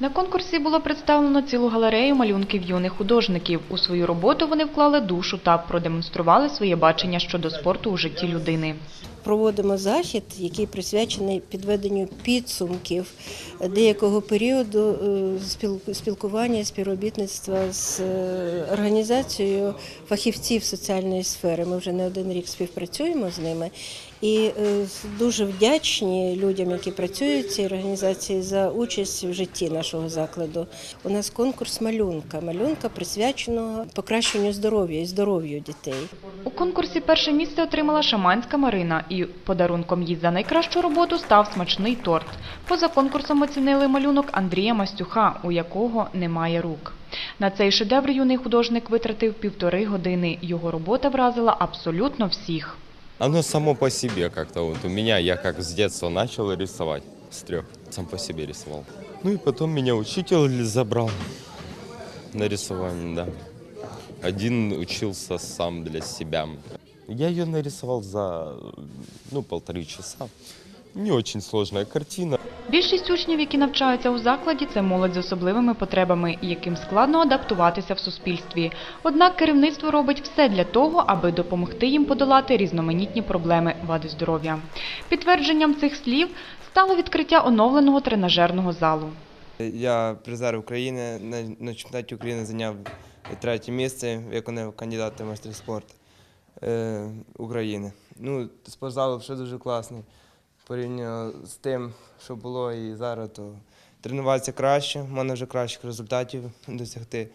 На конкурсі було представлено цілу галерею малюнків юних художників. У свою роботу вони вклали душу та продемонстрували своє бачення щодо спорту у житті людини. Проводимо захід, який присвячений підведенню підсумків деякого періоду е, спілкування, співробітництва з е, організацією фахівців соціальної сфери. Ми вже не один рік співпрацюємо з ними. І е, дуже вдячні людям, які працюють в цій організації, за участь в житті нашого закладу. У нас конкурс малюнка, малюнка присвяченого покращенню здоров'я і здоров'ю дітей. У конкурсі перше місце отримала шаманська Марина, і подарунком їй за найкращу роботу став смачний торт. Поза конкурсом оцінили малюнок Андрія Мастюха, у якого немає рук. На цей шедевр юний художник витратив півтори години. Його робота вразила абсолютно всіх. Оно само по себе как-то вот у меня, я как с детства начал рисовать, с трех, сам по себе рисовал. Ну и потом меня учитель забрал на рисование, да. Один учился сам для себя. Я ее нарисовал за, ну, полторы часа. Не очень сложная картина. Більшість учнів, які навчаються у закладі, це молодь з особливими потребами, яким складно адаптуватися в суспільстві. Однак керівництво робить все для того, аби допомогти їм подолати різноманітні проблеми вади здоров'я. Підтвердженням цих слів стало відкриття оновленого тренажерного залу. Я призер України на, на чемпіонаті України зайняв третє місце, виконав кандидата в майстер спорту е, України. Ну, спортзал вже дуже класний. Порівняно з тим, що було і зараз, то тренуватися краще, можна вже кращих результатів досягти.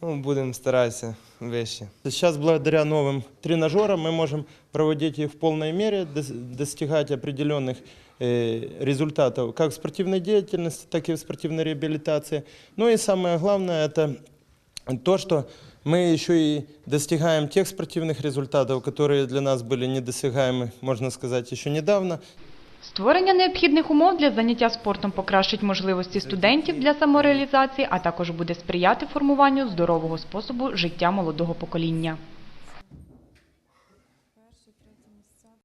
Ну, будемо старатися вище. Сейчас благодаря новым тренажерам мы можем проводить их в полной мере, дос- достигать определенных э, результатов как в спортивной деятельности, так и в спортивной реабилитации. Ну и самое главное это то, что мы еще и достигаем тех спортивных результатов, которые для нас были недосягаемы, можно сказать, еще недавно. Створення необхідних умов для заняття спортом покращить можливості студентів для самореалізації, а також буде сприяти формуванню здорового способу життя молодого покоління.